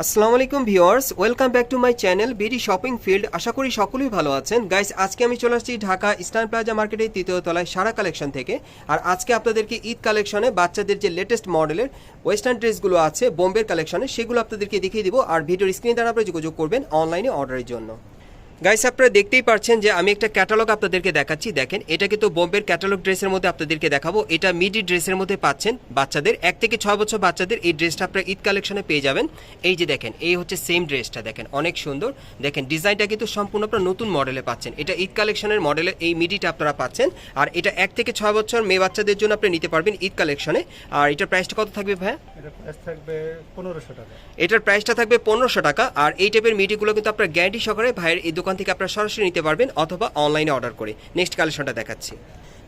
আসসালামু আলাইকুম viewers, welcome back to my channel BD shopping field. আশা করি সকলেই ভালো আছেন। গাইস, আজকে আমি চলে আসছি ঢাকা ইস্টার্ন প্লাজা মার্কেটের তৃতীয় তলায় সারা কালেকশন থেকে। আর আজকে আপনাদেরকে ঈদ কালেকশনে বাচ্চাদের যে লেটেস্ট মডেলের ওয়েস্টার্ন ড্রেসগুলো আছে, বোম্বের কালেকশনে, সেগুলো আপনাদেরকে দেখিয়ে দিব। আর ভিডিওর স্ক্রিনে দ্বারা আপনারা যোগাযোগ করবেন অনলাইনে অর্ডারের জন্য। গাইস আপনারা দেখতেই পারছেন যে আমি একটা ক্যাটালগ আপনাদেরকে দেখাচ্ছি। দেখেন, এটা কিন্তু বোম্বের ক্যাটালগ ড্রেসের মধ্যে আপনাদেরকে দেখাবো। এটা মিডি ড্রেসের মধ্যে পাচ্ছেন বাচ্চাদের। এক থেকে ছয় বছর বাচ্চাদের এই ড্রেসটা আপনারা ঈদ কালেকশনে পেয়ে যাবেন। এই যে দেখেন, এই হচ্ছে সেম ড্রেসটা দেখেন, অনেক সুন্দর। দেখেন ডিজাইনটা কিন্তু সম্পূর্ণ আপনারা নতুন মডেলে পাচ্ছেন। এটা ঈদ কালেকশনের মডেলের এই মিডিটা আপনারা পাচ্ছেন। আর এটা এক থেকে ছয় বছর মেয়ে বাচ্চাদের জন্য আপনি নিতে পারবেন ঈদ কালেকশনে আর এটার প্রাইসটা কত থাকবে ভাইয়া? এটার প্রাইসটা থাকবে পনেরোশো টাকা, আর এই টাইপের মিডিগুলো কিন্তু আপনার গ্যারান্টি সহকারে ভাইয়ের এই দোকান থেকে আপনারা সরাসরি নিতে পারবেন অথবা অনলাইনে অর্ডার করে। নেক্সট কালেকশনটা দেখাচ্ছি।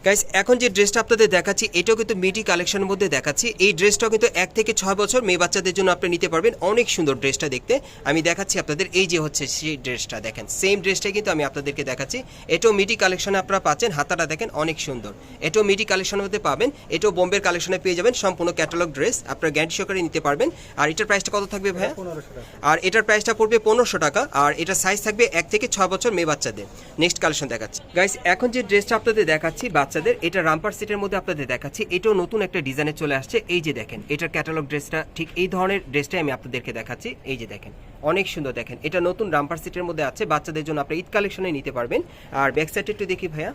গাইস এখন যে ড্রেসটা আপনাদের দেখাচ্ছি এটাও কিন্তু মিডি কালেকশনের মধ্যে দেখাচ্ছি। এই ড্রেসটাও কিন্তু এক থেকে ছয় বছর মেয়ে বাচ্চাদের জন্য আপনি নিতে পারবেন। অনেক সুন্দর ড্রেসটা দেখতে। আমি দেখাচ্ছি আপনাদের এই যে হচ্ছে সেই ড্রেসটা দেখেন। সেম ড্রেসটাই কিন্তু আমি আপনাদেরকে দেখাচ্ছি। এটাও মিডি কালেকশনে আপনারা পাচ্ছেন হাতাটা দেখেন অনেক সুন্দর। এটাও মিডি কালেকশনের মধ্যে পাবেন এটাও বোম্বের কালেকশনে পেয়ে যাবেন সম্পূর্ণ ক্যাটালগ ড্রেস আপনারা গ্যারান্টি সহকারে নিতে পারবেন। আর এটার প্রাইসটা কত থাকবে ভাইয়া? আর এটার প্রাইসটা পড়বে পনেরোশো টাকা আর এটার সাইজ থাকবে এক থেকে ছয় বছর মেয়ে বাচ্চাদের। নেক্সট কালেকশন দেখাচ্ছি। গাইস এখন যে ড্রেসটা আপনাদের দেখাচ্ছি বাচ্চাদের, এটা রামপার সেটের মধ্যে আপনাদের দেখাচ্ছি। এটাও নতুন একটা ডিজাইনে চলে আসছে। এই যে দেখেন, এটার ক্যাটালগ ড্রেসটা, ঠিক এই ধরনের ড্রেসটাই আমি আপনাদেরকে দেখাচ্ছি। এই যে দেখেন, অনেক সুন্দর দেখেন। এটা নতুন রাম্পার সেটের মধ্যে আছে, বাচ্চাদের জন্য আপনি ঈদ কালেকশনে নিতে পারবেন। আর ব্যাক সাইডটা একটু দেখি ভাইয়া।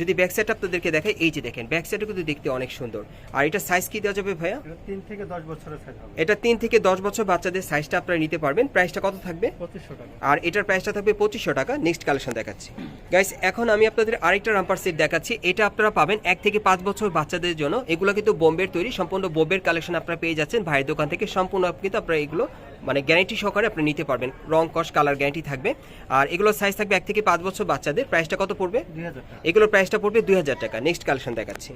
যদি ব্যাক সাইড আপনাদেরকে দেখাই এই যে দেখেন ব্যাক সাইডও কিন্তু দেখতে অনেক সুন্দর। আর এটা সাইজ কি দেওয়া যাবে ভাইয়া? তিন থেকে দশ বছরের সাইজ এটা তিন থেকে দশ বছর বাচ্চাদের সাইজটা আপনারা নিতে পারবেন। প্রাইসটা কত থাকবে? পঁচিশশো টাকা। আর এটার প্রাইসটা থাকবে পঁচিশশো টাকা। নেক্সট কালেকশন দেখাচ্ছি। গাইস এখন আমি আপনাদের আরেকটা রাম্পার সেট দেখাচ্ছি। এটা আপনারা পাবেন এক থেকে পাঁচ বছর বাচ্চাদের জন্য। এগুলো কিন্তু বোম্বের তৈরি। সম্পূর্ণ বোম্বের কালেকশন আপনারা পেয়ে যাচ্ছেন। ভাইয়ের দোকান থেকে সম্পূর্ণ কিন্তু আপনারা এগুলো মানে গ্যারান্টি সহকারে আপনি নিতে পারবেন। রং কস কালার গ্যারান্টি থাকবে। আর এগুলোর সাইজ থাকবে এক থেকে পাঁচ বছর বাচ্চাদের। প্রাইসটা কত পড়বে? এগুলোর প্রাইসটা পড়বে দুই হাজার টাকা। নেক্সট কালেকশন দেখাচ্ছি।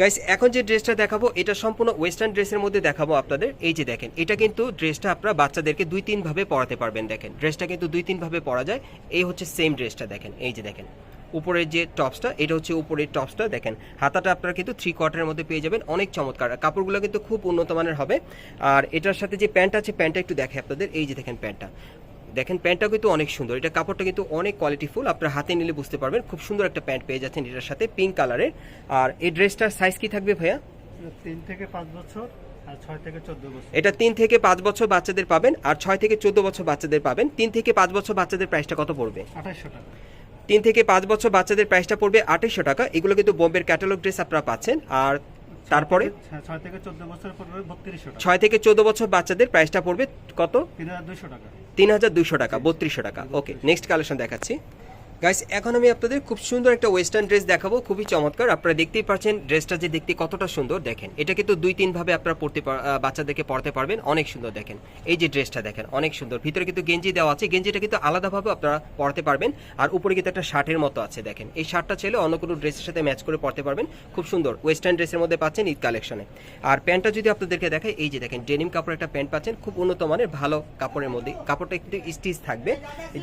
গাইস এখন যে ড্রেসটা দেখাবো এটা সম্পূর্ণ ওয়েস্টার্ন ড্রেসের মধ্যে দেখাবো আপনাদের। এই যে দেখেন এটা কিন্তু ড্রেসটা আপনারা বাচ্চাদেরকে দুই তিন ভাবে পরাতে পারবেন দেখেন। ড্রেসটা কিন্তু দুই তিন ভাবে পরা যায়। এই হচ্ছে সেম ড্রেসটা দেখেন। এই যে দেখেন। উপরের যে টপসটা এটা হচ্ছে উপরের টপসটা দেখেন। হাতাটা আপনারা কিন্তু থ্রি কোয়ার্টারের মধ্যে পেয়ে যাবেন অনেক চমৎকার। কাপড়গুলো কিন্তু খুব উন্নত মানের হবে। আর এটার সাথে যে প্যান্ট আছে প্যান্টটা একটু দেখে আপনাদের এই যে দেখেন প্যান্টটা। দেখেন প্যান্টটা কিন্তু অনেক সুন্দর। এটা কাপড়টা কিন্তু অনেক কোয়ালিটিফুল আপনার হাতে নিলে বুঝতে পারবেন। খুব সুন্দর একটা প্যান্ট পেয়ে যাচ্ছেন এটার সাথে পিঙ্ক কালারের আর এই ড্রেসটার সাইজ কি থাকবে ভাইয়া? তিন থেকে পাঁচ বছর ছয় থেকে চোদ্দ বছর। এটা তিন থেকে পাঁচ বছর বাচ্চাদের পাবেন আর ছয় থেকে চোদ্দ বছর বাচ্চাদের পাবেন। তিন থেকে পাঁচ বছর বাচ্চাদের প্রাইসটা কত পড়বে? আঠাইশশো টাকা। তিন থেকে পাঁচ বছর বাচ্চাদের প্রাইসটা পড়বে আঠাইশশো টাকা। এগুলো কিন্তু বোম্বের ক্যাটালগ ড্রেস আপনারা পাচ্ছেন। আর তারপরে? ছয় থেকে চোদ্দ বছর পড়বে বত্রিশশো টাকা। ছয় থেকে চোদ্দ বছর বাচ্চাদের প্রাইসটা পড়বে কত? তিন হাজার দুশো টাকা। তিন হাজার দুইশো টাকা বত্রিশশো টাকা। ওকে নেক্সট কালেকশন দেখাচ্ছি। গাইস এখন আমি আপনাদের খুব সুন্দর একটা ওয়েস্টার্ন ড্রেস দেখাবো, খুবই চমৎকার। আপনারা দেখতেই পাচ্ছেন ড্রেসটা যে দেখতে কতটা সুন্দর, দেখেন। এটা কিন্তু দুই, তিন ভাবে আপনারা পড়তে বাচ্চাদেরকে পড়তে পারবেন, অনেক সুন্দর দেখেন। এই যে ড্রেসটা দেখেন, অনেক সুন্দর। ভিতরে কিন্তু গেঞ্জি দেওয়া আছে, গেঞ্জিটা কিন্তু আলাদাভাবে আপনারা পড়তে পারবেন, আর উপরে কিন্তু একটা শার্টের মতো আছে, দেখেন। এই শার্টটা ছেলে অন্য কোনো ড্রেসের সাথে ম্যাচ করে পড়তে পারবেন, খুব সুন্দর। ওয়েস্টার্ন ড্রেসের মধ্যে পাচ্ছেন ঈদ কালেকশনে আর প্যান্টটা যদি আপনাদেরকে দেখায় এই যে দেখেন ডেনিম কাপড়ের একটা প্যান্ট পাচ্ছেন, খুব উন্নত মানের, ভালো কাপড়ের মধ্যে, কাপড়টা একটু স্টিচ থাকবে।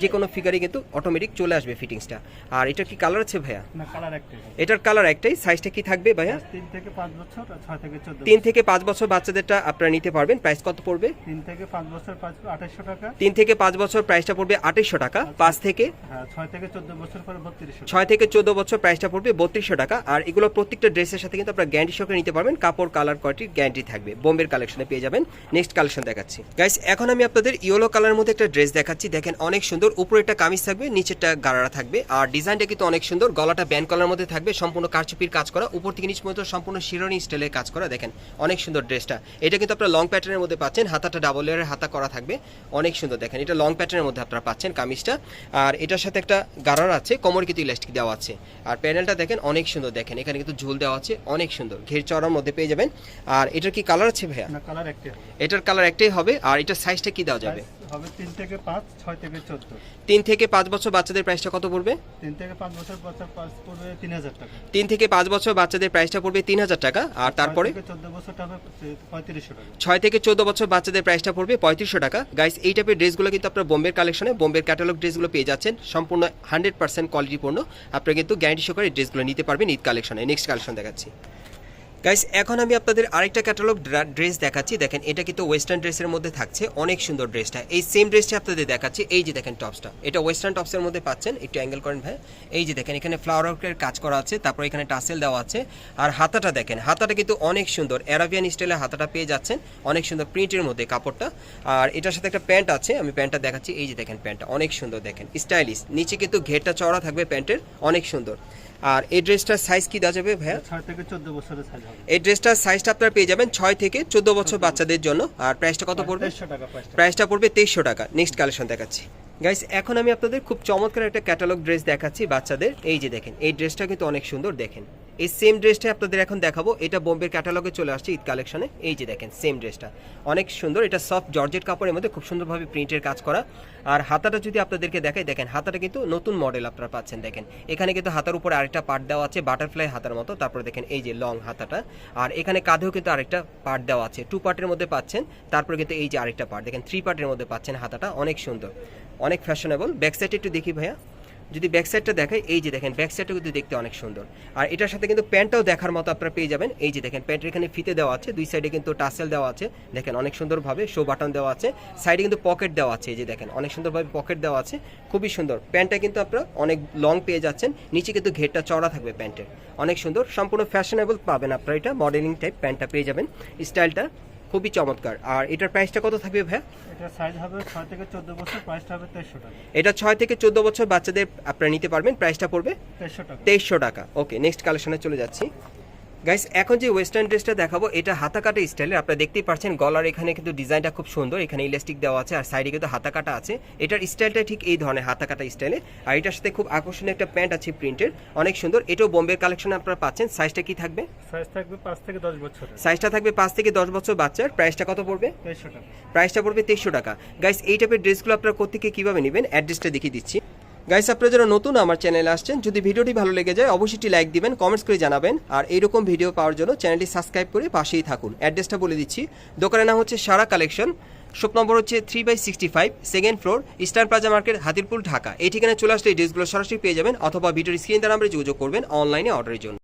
যে কোনো ফিগারে কিন্তু অটোমেটিক চলে আসবে ফিটিংসটা। আর এটা কি কালার আছে ভাইয়া? না কালার একটাই এটার কালার একটাই? সাইজটা কি থাকবে ভাইয়া? তিন থেকে পাঁচ বছর আর ছয় থেকে চোদ্দ তিন থেকে পাঁচ বছর বাচ্চাদেরটা আপনারা নিতে পারবেন। প্রাইস কত পড়বে? তিন থেকে পাঁচ বছর টাকা। তিন থেকে পাঁচ বছর প্রাইসটা পড়বে টাকা পাঁচ থেকে? হ্যাঁ ছয় থেকে চোদ্দ বছর পরে বত্রিশশো ছয় থেকে চোদ্দ বছর প্রাইসটা পড়বে বত্রিশশো টাকা। আর এগুলো প্রত্যেকটা ড্রেসের সাথে কিন্তু আপনারা গ্যারান্টি সহকারে নিতে পারবেন। কাপড় কালার কোয়ালিটির গ্যারান্টি থাকবে। বোম্বের কালেকশনে পেয়ে যাবেন। নেক্সট কালেকশন দেখাচ্ছি। গাইস এখন আমি আপনাদের ইয়েলো কালার মধ্যে একটা ড্রেস দেখাচ্ছি। দেখেন অনেক সুন্দর। উপরে একটা কামিজ থাকবে নিচেরটা গারারা থাকবে। আর ডিজাইনটা কিন্তু অনেক সুন্দর। গলাটা ব্যান্ড কলার মধ্যে থাকবে। সম্পূর্ণ কারচুপির কাজ করা। উপর থেকে নিচ পর্যন্ত সম্পূর্ণ শিরোনি স্টাইলের কাজ করা। দেখেন অনেক সুন্দর ড্রেসটা। এটা কিন্তু আপনারা লং প্যাটার্নের মধ্যে পাচ্ছেন। হাতাটা ডাবল লেয়ারের হাতা করা থাকবে। অনেক সুন্দর। দেখেন এটা লং প্যাটার্নের মধ্যে আপনারা পাচ্ছেন কামিজটা। আর এটার সাথে একটা গারার আছে কোমর কিন্তু ইলাস্টিক দেওয়া আছে। আর প্যানেলটা দেখেন অনেক সুন্দর। দেখেন এখানে কিন্তু ঝুল দেওয়া আছে। অনেক সুন্দর। ঘের চড়ার মধ্যে পেয়ে যাবেন। আর এটার কি কালার আছে ভাইয়া? এটার কালার একটাই হবে। আর এটার সাইজটা কি দেওয়া যাবে? হবে তিন থেকে পাঁচ ছয় থেকে চোদ্দ। তিন থেকে পাঁচ বছর বাচ্চাদের প্রাইসটা কত পড়বে? তিন থেকে পাঁচ বছর বছর পাঁচ পড়বে তিন হাজার টাকা। তিন থেকে পাঁচ বছর বাচ্চাদের প্রাইসটা পড়বে তিন হাজার টাকা আর তারপরে? ছয় থেকে চোদ্দ বছরটা হবে পঁয়ত্রিশশো টাকা। ছয় থেকে চোদ্দ বছর বাচ্চাদের প্রাইসটা পড়বে পঁয়ত্রিশশো টাকা। গাইস এই টাইপের ড্রেসগুলো কিন্তু আপনার বোম্বের কালেকশনে বোম্বের ক্যাটালগ ড্রেসগুলো পেয়ে যাচ্ছেন। সম্পূর্ণ হান্ড্রেড পার্সেন্ট কোয়ালিটিপূর্ণ আপনারা কিন্তু গ্যারান্টি সহকারে ড্রেসগুলো নিতে পারবেন ঈদ কালেকশনে। নেক্সট কালেকশন দেখাচ্ছি। গাইস এখন আমি আপনাদের আরেকটা ক্যাটালগ ড্রেস দেখাচ্ছি। দেখেন, এটা কিন্তু ওয়েস্টার্ন ড্রেসের মধ্যে থাকছে। অনেক সুন্দর ড্রেসটা এই সেম ড্রেসটা আপনাদের দেখাচ্ছি। এই যে দেখেন টপসটা এটা ওয়েস্টার্ন টপসের মধ্যে পাচ্ছেন। একটু অ্যাঙ্গেল করেন ভাই। এই যে দেখেন, এখানে ফ্লাওয়ার ওয়ার্কের কাজ করা আছে। তারপর এখানে টাসেল দেওয়া আছে। আর হাতাটা দেখেন, হাতাটা কিন্তু অনেক সুন্দর। অ্যারাবিয়ান স্টাইলে হাতাটা পেয়ে যাচ্ছেন। অনেক সুন্দর প্রিন্টের মধ্যে কাপড়টা। আর এটার সাথে একটা প্যান্ট আছে। আমি প্যান্টটা দেখাচ্ছি। এই যে দেখেন প্যান্টটা অনেক সুন্দর দেখেন। স্টাইলিশ নিচে কিন্তু ঘেরটা চওড়া থাকবে প্যান্টের অনেক সুন্দর। আর এই ড্রেসটার সাইজ কি দেওয়া যাবে ভাইয়া? ছয় থেকে চোদ্দ বছরের সাইজ এই ড্রেসটার সাইজটা আপনারা পেয়ে যাবেন ছয় থেকে চোদ্দ বছর বাচ্চাদের জন্য। আর প্রাইসটা কত পড়বে? প্রাইস প্রাইসটা পড়বে তেইশশো টাকা। নেক্সট কালেকশন দেখাচ্ছি। গাইস এখন আমি আপনাদের খুব চমৎকার একটা ক্যাটালগ ড্রেস দেখাচ্ছি বাচ্চাদের। এই যে দেখেন এই ড্রেসটা কিন্তু অনেক সুন্দর দেখেন। এই সেম ড্রেসটা আপনাদের এখন দেখাবো। এটা বোম্বের ক্যাটালগে চলে আসছে ঈদ কালেকশনে এই যে দেখেন সেম ড্রেসটা অনেক সুন্দর। এটা সফট জর্জেট কাপড়ের মধ্যে খুব সুন্দরভাবে প্রিন্টের কাজ করা। আর হাতাটা যদি আপনাদেরকে দেখাই, দেখেন, হাতাটা কিন্তু নতুন মডেল আপনারা পাচ্ছেন, দেখেন। এখানে কিন্তু হাতার উপরে আরেকটা পার্ট দেওয়া আছে বাটারফ্লাই হাতার মতো। তারপরে দেখেন, এই যে লং হাতাটা। আর এখানে কাঁধেও কিন্তু আরেকটা পার্ট দেওয়া আছে। টু পার্টের মধ্যে পাচ্ছেন। তারপরে কিন্তু এই যে আরেকটা পার্ট দেখেন থ্রি পার্টের মধ্যে পাচ্ছেন হাতাটা। অনেক সুন্দর। অনেক ফ্যাশনেবল ব্যাক সাইডে একটু দেখি ভাইয়া। যদি ব্যাক সাইডটা দেখাই, এই যে দেখেন ব্যাক সাইডটা কিন্তু দেখতে অনেক সুন্দর। আর এটার সাথে কিন্তু প্যান্টটাও দেখার মতো আপনারা পেয়ে যাবেন। এই যে দেখেন, প্যান্টের এখানে ফিতে দেওয়া আছে, দুই সাইডে কিন্তু টাসেল দেওয়া আছে। দেখেন, অনেক সুন্দরভাবে শো বাটন দেওয়া আছে। সাইডে কিন্তু পকেট দেওয়া আছে, এই যে দেখেন, অনেক সুন্দরভাবে পকেট দেওয়া আছে। খুবই সুন্দর। প্যান্টটা কিন্তু আপনারা অনেক লং পেয়ে যাচ্ছেন। নিচে কিন্তু ঘেরটা চড়া থাকবে প্যান্টের। অনেক সুন্দর, সম্পূর্ণ ফ্যাশনেবল পাবেন আপনারা এটা মডেলিং টাইপ প্যান্টটা পেয়ে যাবেন। স্টাইলটা খুবই চমৎকার। আর এটার প্রাইসটা কত থাকবে ভাই এটা সাইজ হবে ছয় থেকে চোদ্দ বছর প্রাইসটা হবে 2300 টাকা। এটা 6 থেকে চোদ্দ বছর বাচ্চাদের আপনারা নিতে পারবেন প্রাইসটা পড়বে তেইশশো টাকা। তেইশশো টাকা। ওকে নেক্সট কালেকশনে চলে যাচ্ছি। গাইস এখন যে ওয়েস্টার্ন ড্রেসটা দেখাবো এটা হাতা কাটা স্টাইলের আপনারা দেখতেই পাচ্ছেন গলার এখানে কিন্তু ডিজাইনটা খুব সুন্দর। এখানে ইলাস্টিক দেওয়া আছে আর সাইডে কিন্তু হাতা কাটা আছে। এটার স্টাইলটা ঠিক এই ধরনের হাতা কাটা স্টাইলে আর এটার সাথে খুব আকর্ষণীয় একটা প্যান্ট আছে প্রিন্টের অনেক সুন্দর। এটাও বোম্বের কালেকশনে আপনারা পাচ্ছেন। সাইজটা কি থাকবে? সাইজ থাকবে পাঁচ থেকে দশ বছরের। সাইজটা থাকবে পাঁচ থেকে দশ বছর বাচ্চার। প্রাইসটা কত পড়বে? টাকা। প্রাইসটা পড়বে তেইশশো টাকা। গাইস এই টাইপের ড্রেসগুলো আপনারা কোথেকে কীভাবে নেবেন? অ্যাড্রেসটা দেখিয়ে দিচ্ছি। গাইস আপনারা যারা নতুন আমার চ্যানেলে আসছেন, যদি ভিডিওটি ভালো লেগে যায়, অবশ্যই লাইক দিবেন কমেন্টস করে জানাবেন। আর এইরকম ভিডিও পাওয়ার জন্য চ্যানেলটি সাবস্ক্রাইব করে পাশেই থাকুন। অ্যাড্রেসটা বলে দিচ্ছি। দোকানের নাম হচ্ছে সারা কালেকশন শপ নম্বর হচ্ছে three by sixty five second floor eastern plaza market Hatirpur Dhaka. এই ঠিকানায় চলে আসলে এই ড্রেসগুলো সরাসরি পেয়ে যাবেন, অথবা ভিডিওর স্ক্রিন দ্বারা আমরা যোগাযোগ করবেন অনলাইনে অর্ডারের জন্য।